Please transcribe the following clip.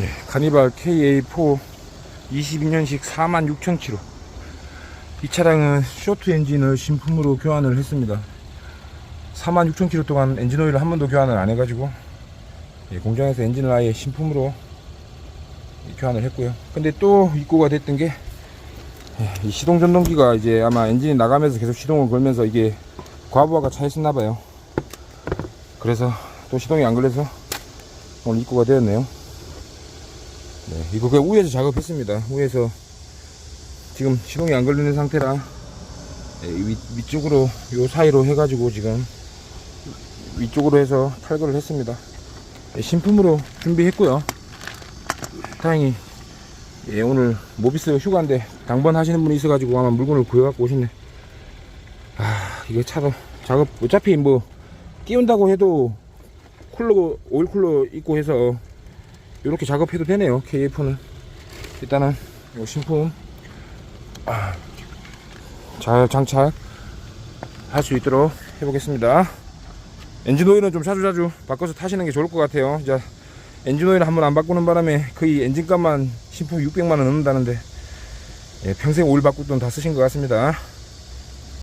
예, 카니발 KA4 22년식 46,000km. 이 차량은 쇼트 엔진을 신품으로 교환을 했습니다. 46,000km 동안 엔진 오일을 한 번도 교환을 안 해가지고 예, 공장에서 엔진을 아예 신품으로 교환을 했고요. 근데 또 입고가 됐던 게 예, 이 시동 전동기가 이제 아마 엔진이 나가면서 계속 시동을 걸면서 이게 과부하가 차 있었나 봐요. 그래서 또 시동이 안 걸려서 오늘 입고가 되었네요. 네, 이거 그냥 위에서 작업했습니다. 위에서 지금 시동이 안 걸리는 상태라 네, 위, 위쪽으로 요 사이로 해가지고 지금 위쪽으로 해서 탈거를 했습니다. 네, 신품으로 준비했고요. 다행히 예, 오늘 모비스 휴가인데 당번 하시는 분이 있어가지고 아마 물건을 구해갖고 오셨네. 아 이거 차도 작업 어차피 뭐 띄운다고 해도 쿨러 오일 쿨러 있고 해서 이렇게 작업해도 되네요 KF4는 일단은 요 신품 아, 잘 장착 할 수 있도록 해보겠습니다. 엔진 오일은 좀 자주자주 바꿔서 타시는 게 좋을 것 같아요. 자 엔진 오일 한 번 안 바꾸는 바람에 거의 엔진값만 신품 600만원 넘는다는데 예, 평생 오일 바꿀 돈 다 쓰신 것 같습니다